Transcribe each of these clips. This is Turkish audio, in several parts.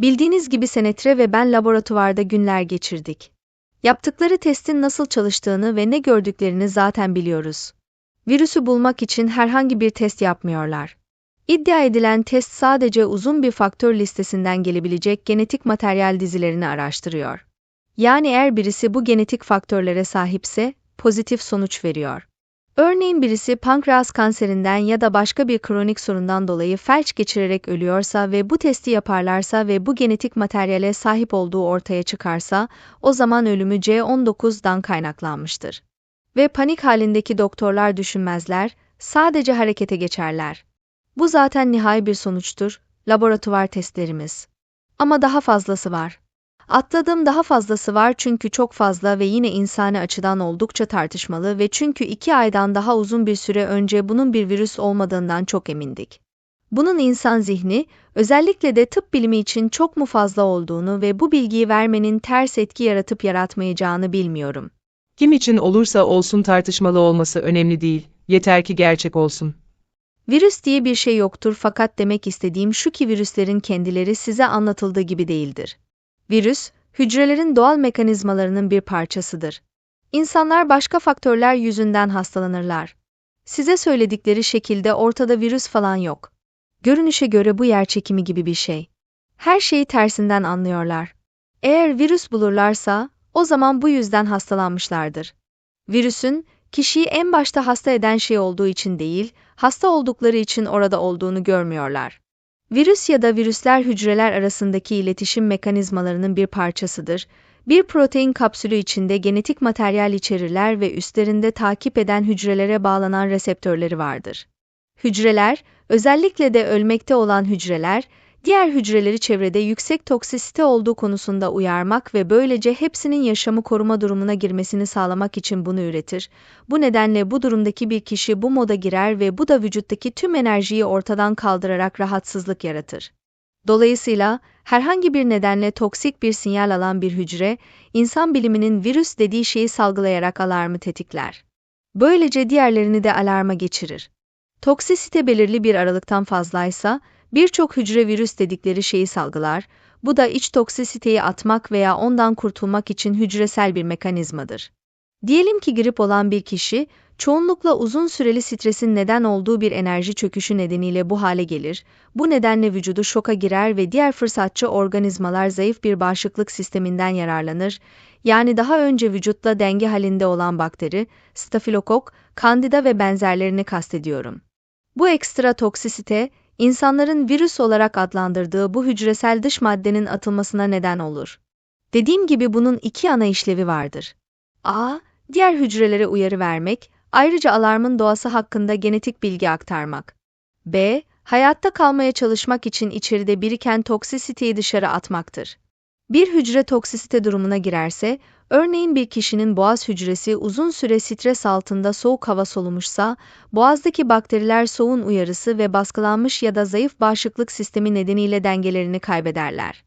Bildiğiniz gibi Senetre ve ben laboratuvarda günler geçirdik. Yaptıkları testin nasıl çalıştığını ve ne gördüklerini zaten biliyoruz. Virüsü bulmak için herhangi bir test yapmıyorlar. İddia edilen test sadece uzun bir faktör listesinden gelebilecek genetik materyal dizilerini araştırıyor. Yani eğer birisi bu genetik faktörlere sahipse, pozitif sonuç veriyor. Örneğin birisi pankreas kanserinden ya da başka bir kronik sorundan dolayı felç geçirerek ölüyorsa ve bu testi yaparlarsa ve bu genetik materyale sahip olduğu ortaya çıkarsa, o zaman ölümü C19'dan kaynaklanmıştır. Ve panik halindeki doktorlar düşünmezler, sadece harekete geçerler. Bu zaten nihai bir sonuçtur, laboratuvar testlerimiz. Ama daha fazlası var. Atladığım daha fazlası var çünkü çok fazla ve yine insani açıdan oldukça tartışmalı ve çünkü iki aydan daha uzun bir süre önce bunun bir virüs olmadığından çok emindik. Bunun insan zihni, özellikle de tıp bilimi için çok mu fazla olduğunu ve bu bilgiyi vermenin ters etki yaratıp yaratmayacağını bilmiyorum. Kim için olursa olsun tartışmalı olması önemli değil, yeter ki gerçek olsun. Virüs diye bir şey yoktur fakat demek istediğim şu ki virüslerin kendileri size anlatıldığı gibi değildir. Virüs, hücrelerin doğal mekanizmalarının bir parçasıdır. İnsanlar başka faktörler yüzünden hastalanırlar. Size söyledikleri şekilde ortada virüs falan yok. Görünüşe göre bu yer çekimi gibi bir şey. Her şeyi tersinden anlıyorlar. Eğer virüs bulurlarsa, o zaman bu yüzden hastalanmışlardır. Virüsün, kişiyi en başta hasta eden şey olduğu için değil, hasta oldukları için orada olduğunu görmüyorlar. Virüs ya da virüsler hücreler arasındaki iletişim mekanizmalarının bir parçasıdır. Bir protein kapsülü içinde genetik materyal içerirler ve üstlerinde takip eden hücrelere bağlanan reseptörleri vardır. Hücreler, özellikle de ölmekte olan hücreler, diğer hücreleri çevrede yüksek toksisite olduğu konusunda uyarmak ve böylece hepsinin yaşamı koruma durumuna girmesini sağlamak için bunu üretir. Bu nedenle bu durumdaki bir kişi bu moda girer ve bu da vücuttaki tüm enerjiyi ortadan kaldırarak rahatsızlık yaratır. Dolayısıyla herhangi bir nedenle toksik bir sinyal alan bir hücre, insan biliminin virüs dediği şeyi salgılayarak alarmı tetikler. Böylece diğerlerini de alarma geçirir. Toksisite belirli bir aralıktan fazlaysa, birçok hücre virüs dedikleri şeyi salgılar, bu da iç toksisiteyi atmak veya ondan kurtulmak için hücresel bir mekanizmadır. Diyelim ki grip olan bir kişi, çoğunlukla uzun süreli stresin neden olduğu bir enerji çöküşü nedeniyle bu hale gelir, bu nedenle vücudu şoka girer ve diğer fırsatçı organizmalar zayıf bir bağışıklık sisteminden yararlanır, yani daha önce vücutla denge halinde olan bakteri, stafilokok, kandida ve benzerlerini kastediyorum. Bu ekstra toksisite, insanların virüs olarak adlandırdığı bu hücresel dış maddenin atılmasına neden olur. Dediğim gibi bunun iki ana işlevi vardır. A. Diğer hücrelere uyarı vermek, ayrıca alarmın doğası hakkında genetik bilgi aktarmak. B. Hayatta kalmaya çalışmak için içeride biriken toksisiteyi dışarı atmaktır. Bir hücre toksisite durumuna girerse, örneğin bir kişinin boğaz hücresi uzun süre stres altında soğuk hava solumuşsa, boğazdaki bakteriler soğun uyarısı ve baskılanmış ya da zayıf bağışıklık sistemi nedeniyle dengelerini kaybederler.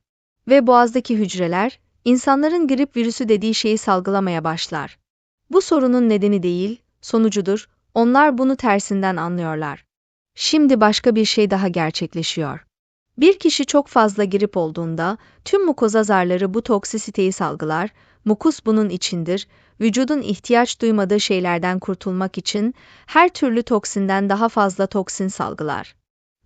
Ve boğazdaki hücreler, insanların grip virüsü dediği şeyi salgılamaya başlar. Bu sorunun nedeni değil, sonucudur, onlar bunu tersinden anlıyorlar. Şimdi başka bir şey daha gerçekleşiyor. Bir kişi çok fazla grip olduğunda tüm mukoza zarları bu toksisiteyi salgılar, mukus bunun içindir, vücudun ihtiyaç duymadığı şeylerden kurtulmak için her türlü toksinden daha fazla toksin salgılar.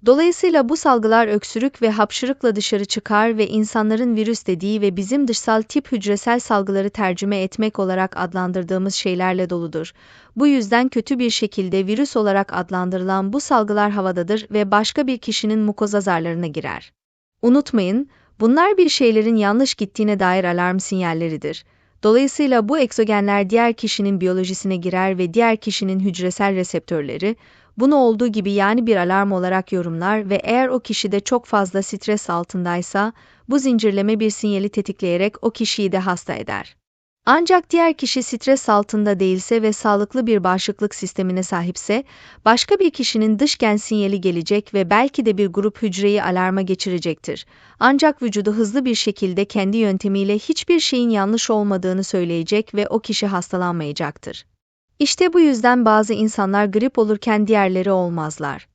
Dolayısıyla bu salgılar öksürük ve hapşırıkla dışarı çıkar ve insanların virüs dediği ve bizim dışsal tip hücresel salgıları tercüme etmek olarak adlandırdığımız şeylerle doludur. Bu yüzden kötü bir şekilde virüs olarak adlandırılan bu salgılar havadadır ve başka bir kişinin mukoza zarlarına girer. Unutmayın, bunlar bir şeylerin yanlış gittiğine dair alarm sinyalleridir. Dolayısıyla bu egzogenler diğer kişinin biyolojisine girer ve diğer kişinin hücresel reseptörleri, bunu olduğu gibi yani bir alarm olarak yorumlar ve eğer o kişi de çok fazla stres altındaysa, bu zincirleme bir sinyali tetikleyerek o kişiyi de hasta eder. Ancak diğer kişi stres altında değilse ve sağlıklı bir bağışıklık sistemine sahipse, başka bir kişinin dış gen sinyali gelecek ve belki de bir grup hücreyi alarma geçirecektir. Ancak vücudu hızlı bir şekilde kendi yöntemiyle hiçbir şeyin yanlış olmadığını söyleyecek ve o kişi hastalanmayacaktır. İşte bu yüzden bazı insanlar grip olurken diğerleri olmazlar.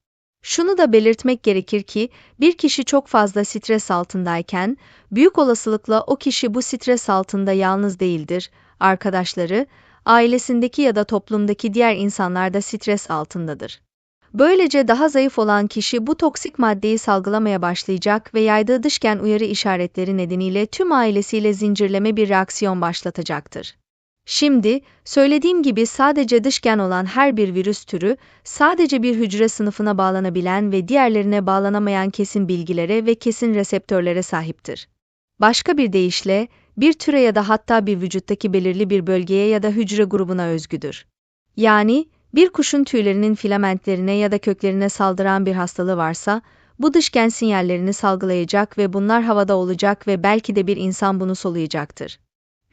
Şunu da belirtmek gerekir ki, bir kişi çok fazla stres altındayken, büyük olasılıkla o kişi bu stres altında yalnız değildir. Arkadaşları, ailesindeki ya da toplumdaki diğer insanlar da stres altındadır. Böylece daha zayıf olan kişi bu toksik maddeyi salgılamaya başlayacak ve yaydığı dışken uyarı işaretleri nedeniyle tüm ailesiyle zincirleme bir reaksiyon başlatacaktır. Şimdi, söylediğim gibi sadece dışgen olan her bir virüs türü, sadece bir hücre sınıfına bağlanabilen ve diğerlerine bağlanamayan kesin bilgilere ve kesin reseptörlere sahiptir. Başka bir deyişle, bir türe ya da hatta bir vücuttaki belirli bir bölgeye ya da hücre grubuna özgüdür. Yani, bir kuşun tüylerinin filamentlerine ya da köklerine saldıran bir hastalığı varsa, bu dışgen sinyallerini salgılayacak ve bunlar havada olacak ve belki de bir insan bunu soluyacaktır.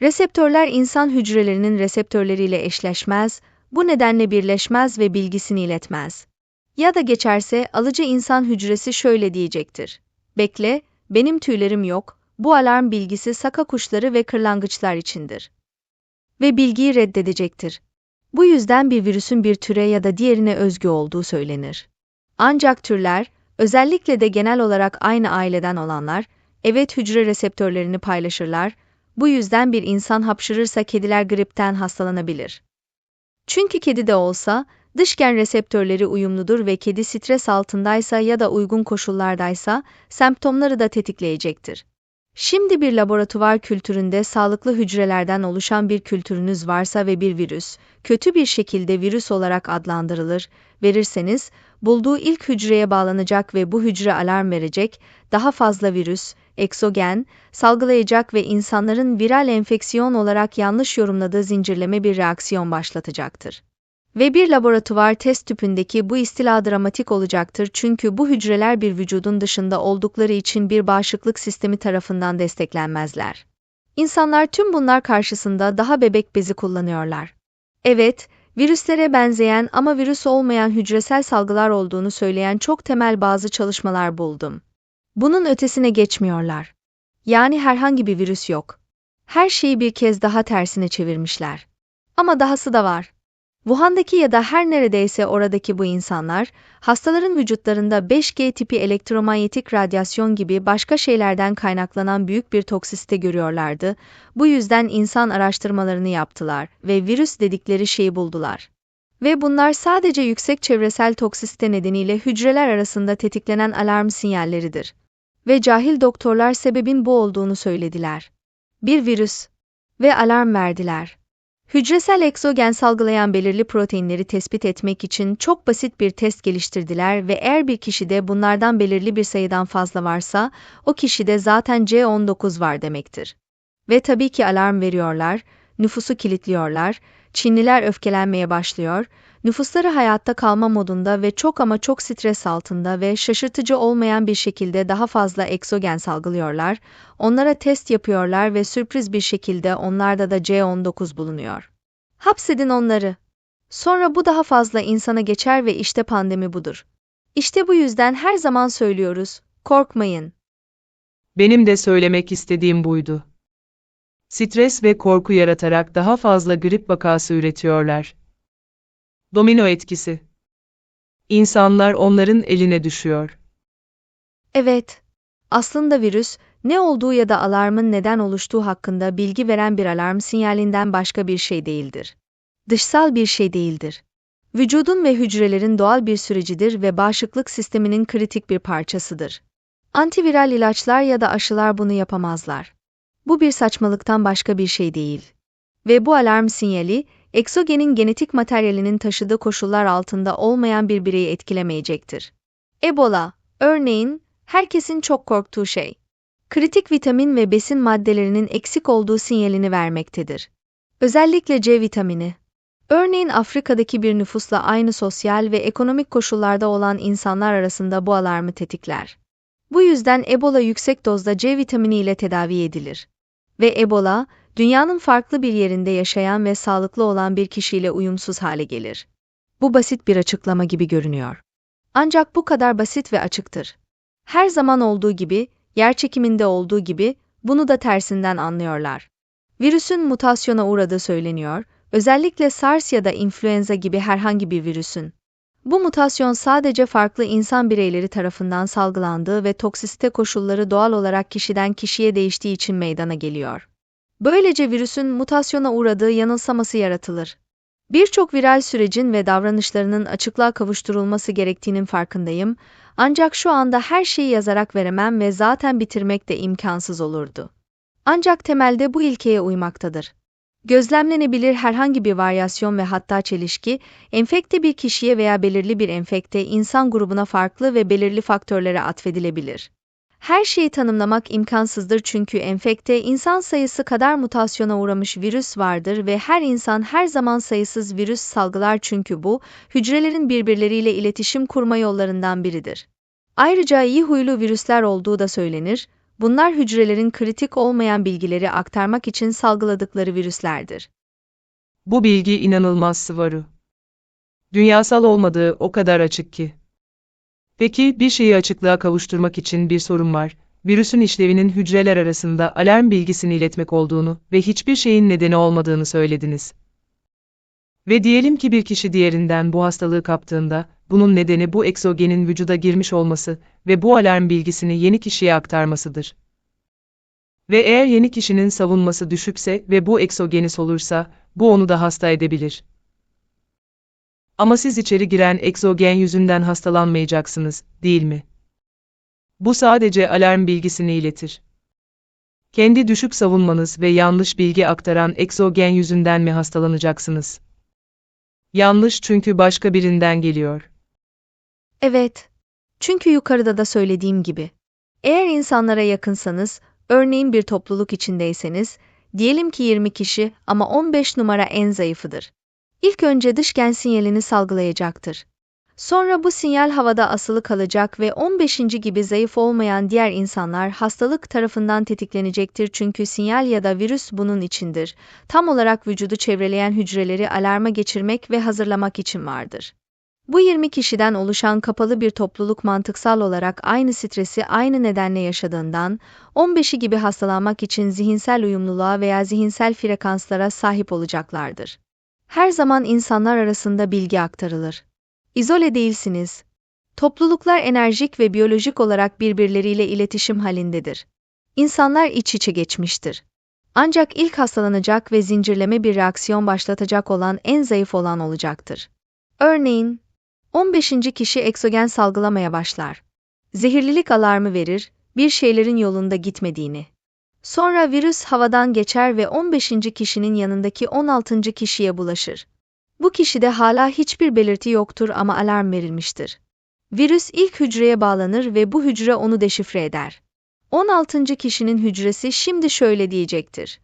Reseptörler insan hücrelerinin reseptörleriyle eşleşmez, bu nedenle birleşmez ve bilgisini iletmez. Ya da geçerse alıcı insan hücresi şöyle diyecektir. Bekle, benim tüylerim yok, bu alarm bilgisi saka kuşları ve kırlangıçlar içindir. Ve bilgiyi reddedecektir. Bu yüzden bir virüsün bir türe ya da diğerine özgü olduğu söylenir. Ancak türler, özellikle de genel olarak aynı aileden olanlar, evet hücre reseptörlerini paylaşırlar, bu yüzden bir insan hapşırırsa kediler gripten hastalanabilir. Çünkü kedi de olsa, dışgen reseptörleri uyumludur ve kedi stres altındaysa ya da uygun koşullardaysa, semptomları da tetikleyecektir. Şimdi bir laboratuvar kültüründe sağlıklı hücrelerden oluşan bir kültürünüz varsa ve bir virüs, kötü bir şekilde virüs olarak adlandırılır, verirseniz, bulduğu ilk hücreye bağlanacak ve bu hücre alarm verecek, daha fazla virüs, eksogen, salgılayacak ve insanların viral enfeksiyon olarak yanlış yorumladığı zincirleme bir reaksiyon başlatacaktır. Ve bir laboratuvar test tüpündeki bu istila dramatik olacaktır çünkü bu hücreler bir vücudun dışında oldukları için bir bağışıklık sistemi tarafından desteklenmezler. İnsanlar tüm bunlar karşısında daha bebek bezi kullanıyorlar. Evet, virüslere benzeyen ama virüs olmayan hücresel salgılar olduğunu söyleyen çok temel bazı çalışmalar buldum. Bunun ötesine geçmiyorlar. Yani herhangi bir virüs yok. Her şeyi bir kez daha tersine çevirmişler. Ama dahası da var. Wuhan'daki ya da her neredeyse oradaki bu insanlar, hastaların vücutlarında 5G tipi elektromanyetik radyasyon gibi başka şeylerden kaynaklanan büyük bir toksisite görüyorlardı. Bu yüzden insan araştırmalarını yaptılar ve virüs dedikleri şeyi buldular. Ve bunlar sadece yüksek çevresel toksisite nedeniyle hücreler arasında tetiklenen alarm sinyalleridir. Ve cahil doktorlar sebebin bu olduğunu söylediler. Bir virüs. Ve alarm verdiler. Hücresel egzogen salgılayan belirli proteinleri tespit etmek için çok basit bir test geliştirdiler ve eğer bir kişide bunlardan belirli bir sayıdan fazla varsa, o kişide zaten C19 var demektir. Ve tabii ki alarm veriyorlar, nüfusu kilitliyorlar, Çinliler öfkelenmeye başlıyor, nüfusları hayatta kalma modunda ve çok ama çok stres altında ve şaşırtıcı olmayan bir şekilde daha fazla egzogen salgılıyorlar, onlara test yapıyorlar ve sürpriz bir şekilde onlarda da C19 bulunuyor. Hapsedin onları. Sonra bu daha fazla insana geçer ve işte pandemi budur. İşte bu yüzden her zaman söylüyoruz, korkmayın. Benim de söylemek istediğim buydu. Stres ve korku yaratarak daha fazla grip vakası üretiyorlar. Domino etkisi. İnsanlar onların eline düşüyor. Evet. Aslında virüs, ne olduğu ya da alarmın neden oluştuğu hakkında bilgi veren bir alarm sinyalinden başka bir şey değildir. Dışsal bir şey değildir. Vücudun ve hücrelerin doğal bir sürecidir ve bağışıklık sisteminin kritik bir parçasıdır. Antiviral ilaçlar ya da aşılar bunu yapamazlar. Bu bir saçmalıktan başka bir şey değil. Ve bu alarm sinyali, eksogenin genetik materyalinin taşıdığı koşullar altında olmayan bir bireyi etkilemeyecektir. Ebola, örneğin, herkesin çok korktuğu şey. Kritik vitamin ve besin maddelerinin eksik olduğu sinyalini vermektedir. Özellikle C vitamini. Örneğin Afrika'daki bir nüfusla aynı sosyal ve ekonomik koşullarda olan insanlar arasında bu alarmı tetikler. Bu yüzden Ebola yüksek dozda C vitamini ile tedavi edilir. Ve Ebola, dünyanın farklı bir yerinde yaşayan ve sağlıklı olan bir kişiyle uyumsuz hale gelir. Bu basit bir açıklama gibi görünüyor. Ancak bu kadar basit ve açıktır. Her zaman olduğu gibi, yer çekiminde olduğu gibi, bunu da tersinden anlıyorlar. Virüsün mutasyona uğradığı söyleniyor, özellikle SARS ya da influenza gibi herhangi bir virüsün. Bu mutasyon sadece farklı insan bireyleri tarafından salgılandığı ve toksisite koşulları doğal olarak kişiden kişiye değiştiği için meydana geliyor. Böylece virüsün mutasyona uğradığı yanılsaması yaratılır. Birçok viral sürecin ve davranışlarının açıklığa kavuşturulması gerektiğinin farkındayım, ancak şu anda her şeyi yazarak veremem ve zaten bitirmek de imkansız olurdu. Ancak temelde bu ilkeye uymaktadır. Gözlemlenebilir herhangi bir varyasyon ve hatta çelişki, enfekte bir kişiye veya belirli bir enfekte insan grubuna farklı ve belirli faktörlere atfedilebilir. Her şeyi tanımlamak imkansızdır çünkü enfekte insan sayısı kadar mutasyona uğramış virüs vardır ve her insan her zaman sayısız virüs salgılar çünkü bu, hücrelerin birbirleriyle iletişim kurma yollarından biridir. Ayrıca iyi huylu virüsler olduğu da söylenir, bunlar hücrelerin kritik olmayan bilgileri aktarmak için salgıladıkları virüslerdir. Bu bilgi inanılmaz sıvarı. Dünyasal olmadığı o kadar açık ki. Peki bir şeyi açıklığa kavuşturmak için bir sorun var. Virüsün işlevinin hücreler arasında alarm bilgisini iletmek olduğunu ve hiçbir şeyin nedeni olmadığını söylediniz. Ve diyelim ki bir kişi diğerinden bu hastalığı kaptığında, bunun nedeni bu egzogenin vücuda girmiş olması ve bu alarm bilgisini yeni kişiye aktarmasıdır. Ve eğer yeni kişinin savunması düşükse ve bu egzogenis olursa, bu onu da hasta edebilir. Ama siz içeri giren egzogen yüzünden hastalanmayacaksınız, değil mi? Bu sadece alarm bilgisini iletir. Kendi düşük savunmanız ve yanlış bilgi aktaran egzogen yüzünden mi hastalanacaksınız? Yanlış çünkü başka birinden geliyor. Evet. Çünkü yukarıda da söylediğim gibi. Eğer insanlara yakınsanız, örneğin bir topluluk içindeyseniz, diyelim ki 20 kişi ama 15 numara en zayıfıdır. İlk önce dışgen sinyalini salgılayacaktır. Sonra bu sinyal havada asılı kalacak ve 15. gibi zayıf olmayan diğer insanlar hastalık tarafından tetiklenecektir çünkü sinyal ya da virüs bunun içindir. Tam olarak vücudu çevreleyen hücreleri alarma geçirmek ve hazırlamak için vardır. Bu 20 kişiden oluşan kapalı bir topluluk mantıksal olarak aynı stresi aynı nedenle yaşadığından, 15'i gibi hastalanmak için zihinsel uyumluluğa veya zihinsel frekanslara sahip olacaklardır. Her zaman insanlar arasında bilgi aktarılır. İzole değilsiniz. Topluluklar enerjik ve biyolojik olarak birbirleriyle iletişim halindedir. İnsanlar iç içe geçmiştir. Ancak ilk hastalanacak ve zincirleme bir reaksiyon başlatacak olan en zayıf olan olacaktır. Örneğin, 15. kişi eksogen salgılamaya başlar. Zehirlilik alarmı verir, bir şeylerin yolunda gitmediğini. Sonra virüs havadan geçer ve 15. kişinin yanındaki 16. kişiye bulaşır. Bu kişide hala hiçbir belirti yoktur ama alarm verilmiştir. Virüs ilk hücreye bağlanır ve bu hücre onu deşifre eder. 16. kişinin hücresi şimdi şöyle diyecektir.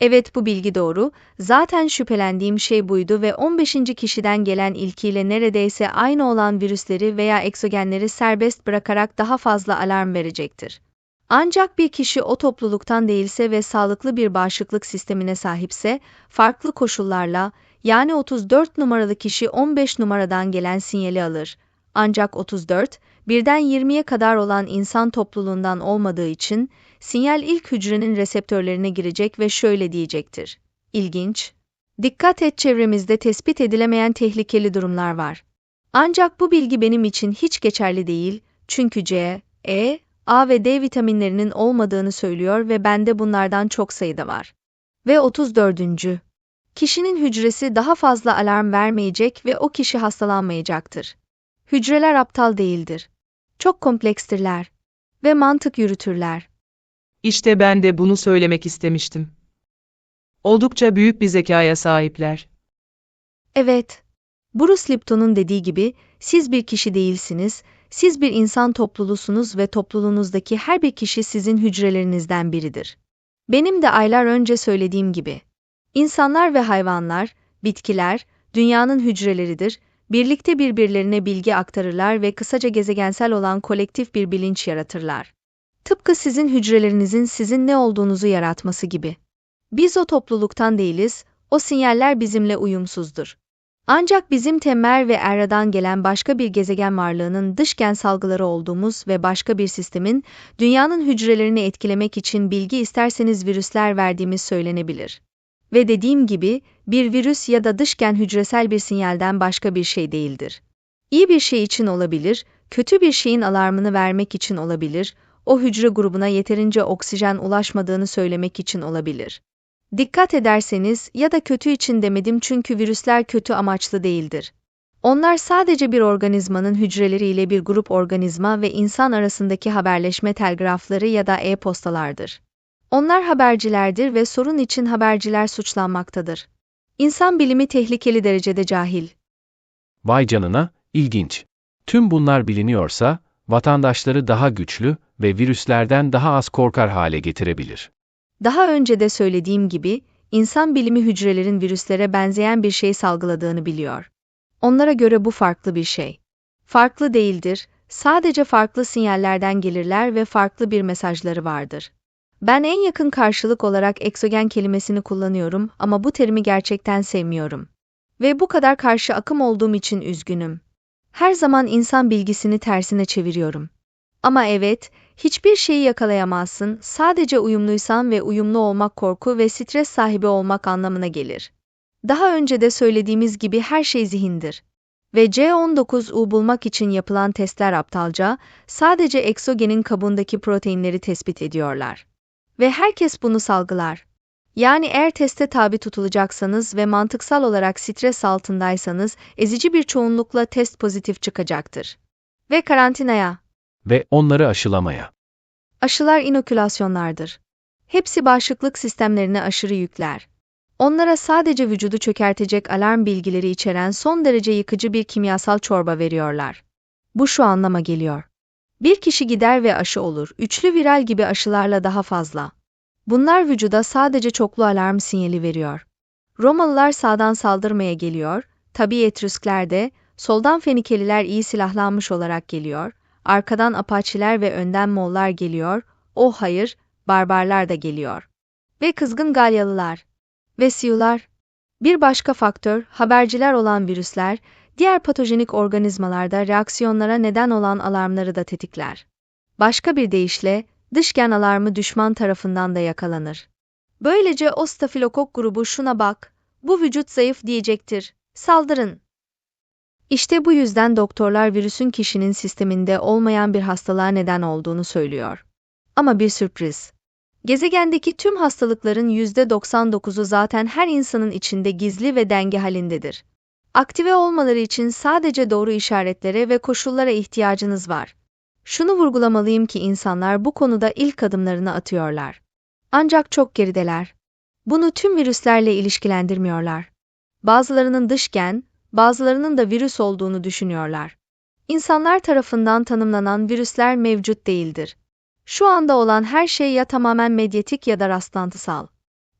Evet bu bilgi doğru, zaten şüphelendiğim şey buydu ve 15. kişiden gelen ilkiyle neredeyse aynı olan virüsleri veya eksogenleri serbest bırakarak daha fazla alarm verecektir. Ancak bir kişi o topluluktan değilse ve sağlıklı bir bağışıklık sistemine sahipse, farklı koşullarla, yani 34 numaralı kişi 15 numaradan gelen sinyali alır. Ancak 34, birden 20'ye kadar olan insan topluluğundan olmadığı için, sinyal ilk hücrenin reseptörlerine girecek ve şöyle diyecektir. İlginç. Dikkat et çevremizde tespit edilemeyen tehlikeli durumlar var. Ancak bu bilgi benim için hiç geçerli değil, çünkü C, E, A ve D vitaminlerinin olmadığını söylüyor ve bende bunlardan çok sayıda var. Ve 34. Kişinin hücresi daha fazla alarm vermeyecek ve o kişi hastalanmayacaktır. Hücreler aptal değildir. Çok komplekstirler ve mantık yürütürler. İşte ben de bunu söylemek istemiştim. Oldukça büyük bir zekaya sahipler. Evet. Bruce Lipton'un dediği gibi, siz bir kişi değilsiniz, siz bir insan toplulusunuz ve topluluğunuzdaki her bir kişi sizin hücrelerinizden biridir. Benim de aylar önce söylediğim gibi. İnsanlar ve hayvanlar, bitkiler, dünyanın hücreleridir, birlikte birbirlerine bilgi aktarırlar ve kısaca gezegensel olan kolektif bir bilinç yaratırlar. Tıpkı sizin hücrelerinizin sizin ne olduğunuzu yaratması gibi. Biz o topluluktan değiliz, o sinyaller bizimle uyumsuzdur. Ancak bizim Temmer ve Erra'dan gelen başka bir gezegen varlığının dışgen salgıları olduğumuz ve başka bir sistemin, dünyanın hücrelerini etkilemek için bilgi isterseniz virüsler verdiğimiz söylenebilir. Ve dediğim gibi, bir virüs ya da dışgen hücresel bir sinyalden başka bir şey değildir. İyi bir şey için olabilir, kötü bir şeyin alarmını vermek için olabilir, o hücre grubuna yeterince oksijen ulaşmadığını söylemek için olabilir. Dikkat ederseniz ya da kötü için demedim çünkü virüsler kötü amaçlı değildir. Onlar sadece bir organizmanın hücreleriyle bir grup organizma ve insan arasındaki haberleşme telgrafları ya da e-postalardır. Onlar habercilerdir ve sorun için haberciler suçlanmaktadır. İnsan bilimi tehlikeli derecede cahil. Vay canına, ilginç. Tüm bunlar biliniyorsa, vatandaşları daha güçlü ve virüslerden daha az korkar hale getirebilir. Daha önce de söylediğim gibi, insan bilimi hücrelerin virüslere benzeyen bir şey salgıladığını biliyor. Onlara göre bu farklı bir şey. Farklı değildir, sadece farklı sinyallerden gelirler ve farklı bir mesajları vardır. Ben en yakın karşılık olarak eksogen kelimesini kullanıyorum ama bu terimi gerçekten sevmiyorum. Ve bu kadar karşı akım olduğum için üzgünüm. Her zaman insan bilgisini tersine çeviriyorum. Ama evet, hiçbir şeyi yakalayamazsın, sadece uyumluysan ve uyumlu olmak korku ve stres sahibi olmak anlamına gelir. Daha önce de söylediğimiz gibi her şey zihindir. Ve C19U bulmak için yapılan testler aptalca, sadece eksogenin kabuğundaki proteinleri tespit ediyorlar. Ve herkes bunu salgılar. Yani eğer teste tabi tutulacaksanız ve mantıksal olarak stres altındaysanız, ezici bir çoğunlukla test pozitif çıkacaktır. Ve karantinaya, Ve onları aşılamaya. Aşılar inokülasyonlardır. Hepsi bağışıklık sistemlerine aşırı yükler. Onlara sadece vücudu çökertecek alarm bilgileri içeren son derece yıkıcı bir kimyasal çorba veriyorlar. Bu şu anlama geliyor. Bir kişi gider ve aşı olur, üçlü viral gibi aşılarla daha fazla. Bunlar vücuda sadece çoklu alarm sinyali veriyor. Romalılar sağdan saldırmaya geliyor, tabi Etrüskler de, soldan Fenikeliler iyi silahlanmış olarak geliyor, arkadan Apaçiler ve önden Moğollar geliyor, oh hayır, barbarlar da geliyor. Ve kızgın Galyalılar. Ve Siyular. Bir başka faktör, haberciler olan virüsler, diğer patojenik organizmalarda reaksiyonlara neden olan alarmları da tetikler. Başka bir deyişle, dış gen alarmı düşman tarafından da yakalanır. Böylece o stafilokok grubu şuna bak, bu vücut zayıf diyecektir, saldırın. İşte bu yüzden doktorlar virüsün kişinin sisteminde olmayan bir hastalığa neden olduğunu söylüyor. Ama bir sürpriz. Gezegendeki tüm hastalıkların %99'u zaten her insanın içinde gizli ve denge halindedir. Aktive olmaları için sadece doğru işaretlere ve koşullara ihtiyacınız var. Şunu vurgulamalıyım ki insanlar bu konuda ilk adımlarını atıyorlar. Ancak çok gerideler. Bunu tüm virüslerle ilişkilendirmiyorlar. Bazılarının dış gen, bazılarının da virüs olduğunu düşünüyorlar. İnsanlar tarafından tanımlanan virüsler mevcut değildir. Şu anda olan her şey ya tamamen medyatik ya da rastlantısal.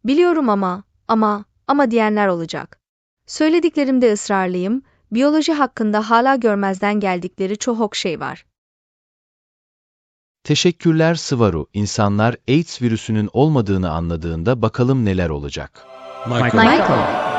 Biliyorum ama, ama, ama diyenler olacak. Söylediklerimde ısrarlıyım, biyoloji hakkında hala görmezden geldikleri çok şey var. Teşekkürler Sıvaru. İnsanlar AIDS virüsünün olmadığını anladığında bakalım neler olacak. Michael. Michael.